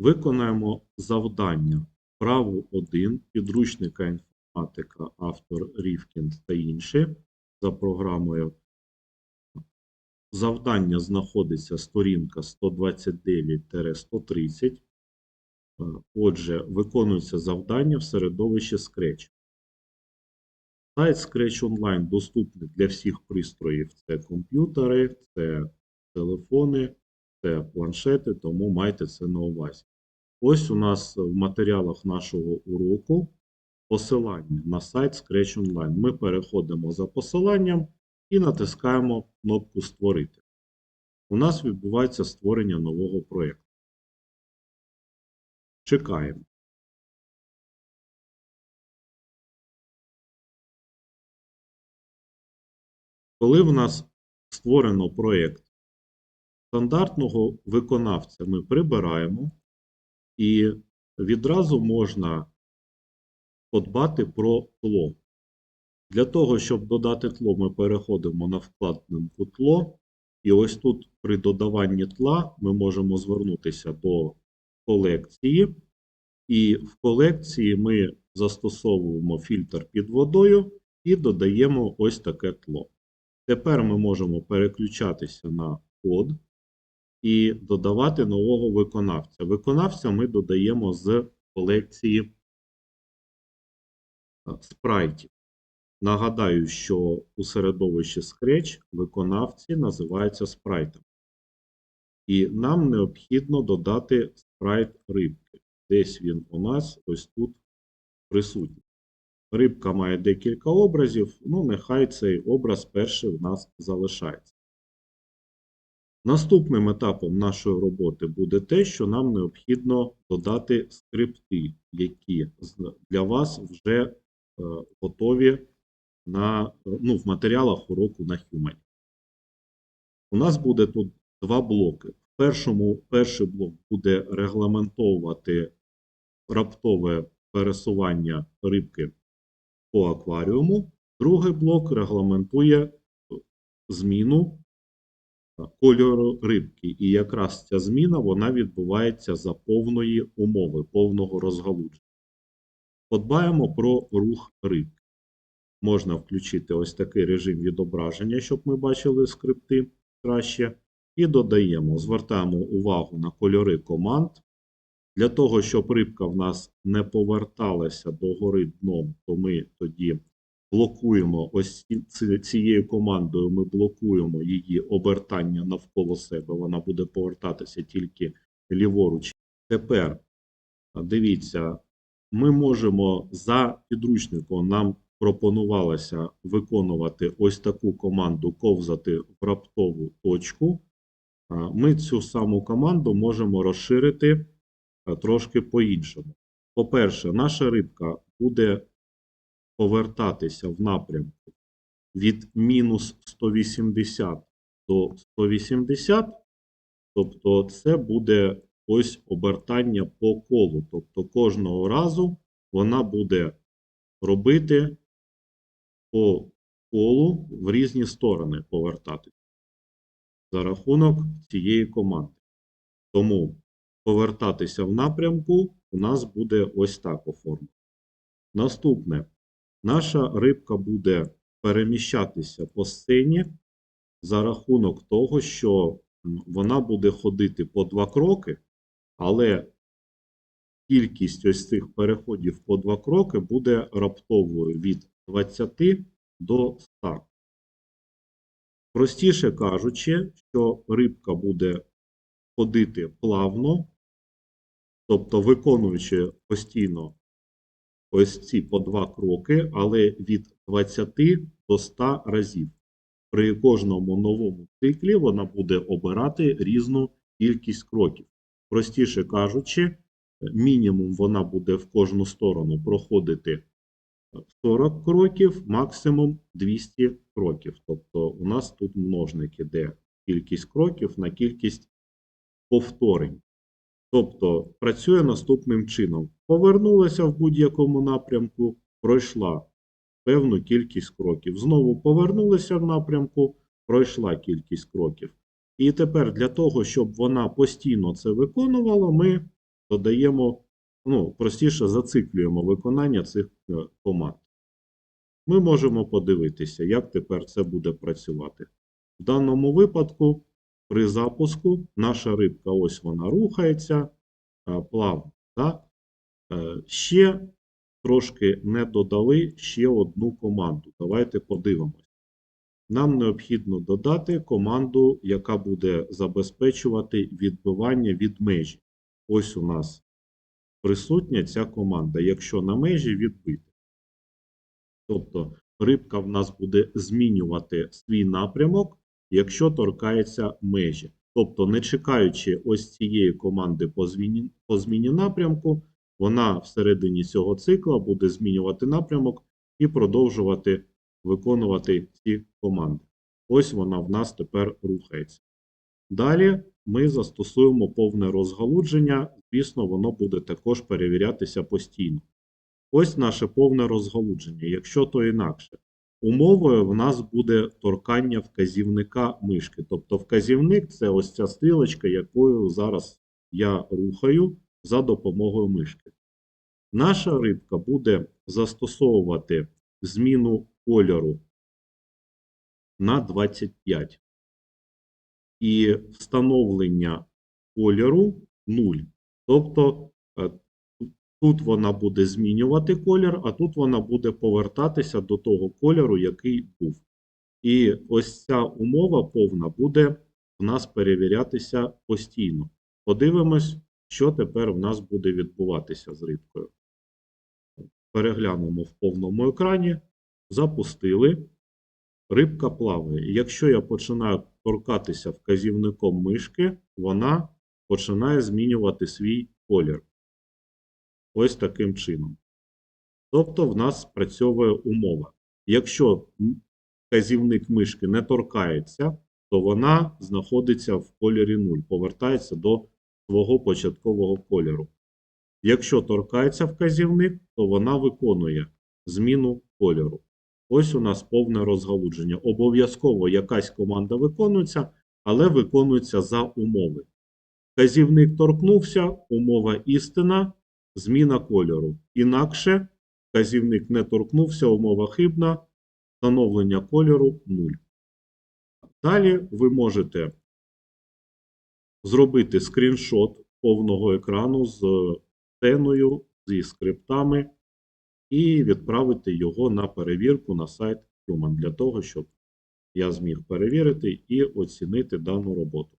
Виконаємо завдання вправу 1 підручника інформатика, автор Рівкін та інші за програмою. Завдання знаходиться сторінка 129-130. Е, Отже, виконується завдання в середовищі Scratch. Сайт Scratch Online доступний для всіх пристроїв. Це комп'ютери, це телефони, це планшети, тому майте це на увазі. Ось у нас в матеріалах нашого уроку посилання на сайт Scratch Online. Ми переходимо за посиланням і натискаємо кнопку Створити. У нас відбувається створення нового проєкту. Чекаємо. Коли в нас створено проєкт стандартного виконавця, ми прибираємо і відразу можна подбати про тло. Для того, щоб додати тло, ми переходимо на вкладинку тло. І ось тут при додаванні тла ми можемо звернутися до колекції. І в колекції ми застосовуємо фільтр під водою і додаємо ось таке тло. Тепер ми можемо переключатися на код і додавати нового виконавця. Виконавця ми додаємо з колекції е, спрайтів. Нагадаю, що у середовищі Scratch виконавці називаються спрайтами. І нам необхідно додати спрайт рибки. Десь він у нас ось тут присутній. Рибка має декілька образів, ну нехай цей образ перший в нас залишається. Наступним етапом нашої роботи буде те, що нам необхідно додати скрипти, які для вас вже е, готові на, ну, в матеріалах уроку на Human. У нас буде тут два блоки. В першому, перший блок буде регламентовувати раптове пересування рибки по акваріуму. Другий блок регламентує зміну кольору рибки. І якраз ця зміна вона відбувається за повної умови, повного розгалудження. Подбаємо про рух рибки. Можна включити ось такий режим відображення, щоб ми бачили скрипти краще. І додаємо, звертаємо увагу на кольори команд. Для того, щоб рибка в нас не поверталася догори дном, то ми тоді блокуємо ось цією командою, ми блокуємо її обертання навколо себе. Вона буде повертатися тільки ліворуч. Тепер дивіться, ми можемо за підручником нам пропонувалося виконувати ось таку команду ковзати в раптову точку. Ми цю саму команду можемо розширити трошки по-іншому. По-перше, наша рибка буде повертатися в напрямку від мінус 180 до 180, тобто це буде ось обертання по колу. Тобто кожного разу вона буде робити по колу в різні сторони повертатися за рахунок цієї команди. Тому повертатися в напрямку у нас буде ось так оформлено. Наступне. Наша рибка буде переміщатися по сцені за рахунок того, що вона буде ходити по два кроки, але кількість ось цих переходів по два кроки буде раптовою від 20 до 100. Простіше кажучи, що рибка буде ходити плавно, тобто виконуючи постійно ось ці по два кроки, але від 20 до 100 разів. При кожному новому циклі вона буде обирати різну кількість кроків. Простіше кажучи, мінімум вона буде в кожну сторону проходити 40 кроків, максимум 200 кроків. Тобто у нас тут множник іде кількість кроків на кількість повторень. Тобто працює наступним чином. Повернулася в будь-якому напрямку, пройшла певну кількість кроків. Знову повернулася в напрямку, пройшла кількість кроків. І тепер для того, щоб вона постійно це виконувала, ми додаємо, ну, простіше зациклюємо виконання цих е, команд. Ми можемо подивитися, як тепер це буде працювати. В даному випадку, при запуску, наша рибка, ось вона рухається е, плавно. Так? Е, Ще трошки не додали ще одну команду. Давайте подивимось. Нам необхідно додати команду, яка буде забезпечувати відбивання від межі. Ось у нас присутня ця команда, якщо на межі відбити. Тобто рибка в нас буде змінювати свій напрямок, якщо торкається межі. Тобто, не чекаючи ось цієї команди по зміні, по зміні напрямку, вона всередині цього цикла буде змінювати напрямок і продовжувати виконувати ці команди. Ось вона в нас тепер рухається. Далі ми застосуємо повне розгалудження, звісно, воно буде також перевірятися постійно. Ось наше повне розгалудження, якщо то інакше. Умовою в нас буде торкання вказівника мишки. Тобто вказівник це ось ця стрілочка, якою зараз я рухаю за допомогою мишки. Наша рибка буде застосовувати зміну кольору на 25. І встановлення кольору 0. Тобто е, тут вона буде змінювати колір, а тут вона буде повертатися до того кольору, який був. І ось ця умова повна буде в нас перевірятися постійно. Подивимось, що тепер в нас буде відбуватися з рибкою. Переглянемо в повному екрані. Запустили. Рибка плаває. Якщо я починаю торкатися вказівником мишки, вона починає змінювати свій колір. Ось таким чином. Тобто в нас спрацьовує умова. Якщо вказівник мишки не торкається, то вона знаходиться в кольорі 0, повертається до свого початкового кольору. Якщо торкається вказівник, то вона виконує зміну кольору. Ось у нас повне розгалудження. Обов'язково якась команда виконується, але виконується за умови. Вказівник торкнувся, умова істина, зміна кольору. Інакше вказівник не торкнувся, умова хибна, встановлення кольору 0. Далі ви можете зробити скріншот повного екрану з сценою, зі скриптами і відправити його на перевірку на сайт Human для того, щоб я зміг перевірити і оцінити дану роботу.